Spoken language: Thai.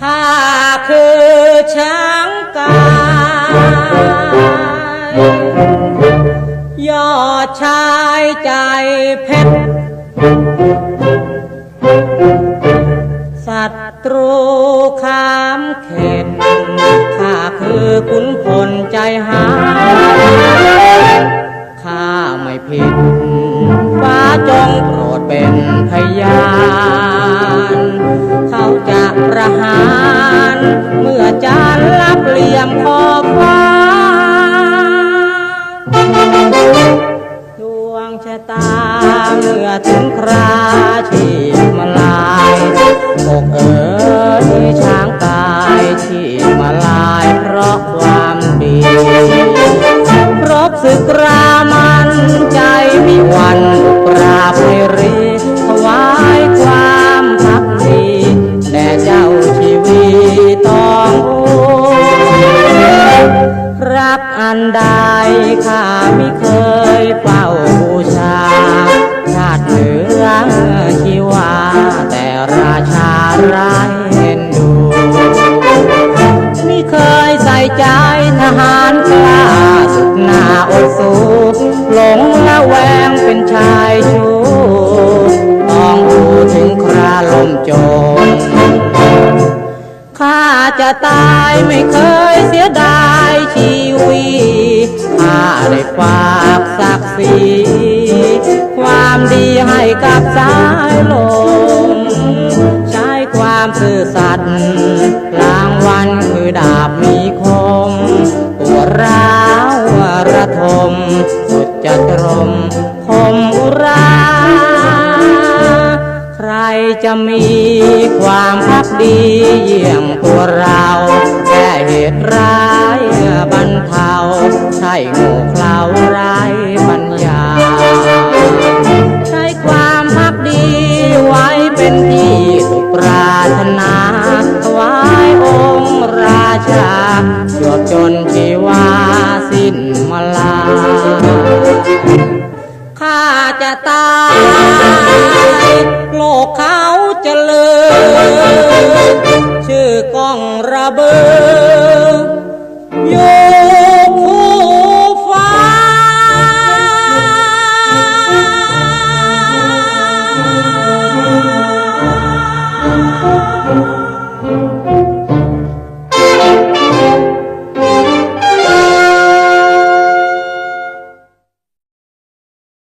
ข้าคือช้างกายยอดชายใจเพชรศัตรูข้ามเขตาคือขุนพลใจหายข้าไม่ผิด ฟ้าจงโปรดเป็นพยาน เขาจะประหาร เมื่อจานรับเหลี่ยมขอบฟ้า ดวงชะตา เมื่อถึงคราชีพมาลายอกเอ๋ รักอันใดข้าไม่เคย ตายไม่เคยเสียดายชีวิตข้าได้ฝากศักดิ์ศรีความดีให้กับสายลมใช้ความซื่อสัตย์กลางวันคือดาบมีคมปวดร้าวระทม จะมีความพักดีเยี่ยงตัวเราแก้เหตุร้ายบรรเทาใช่โง่เขลาไร้ปัญญา ใช้ความพักดีไว้เป็นที่สุขปรารถนาถวายองค์ราชาจวบจนชีวาสิ้นมาลา ข้าจะตาย โลกเขาจะเลิศชื่อกล้องระเบิด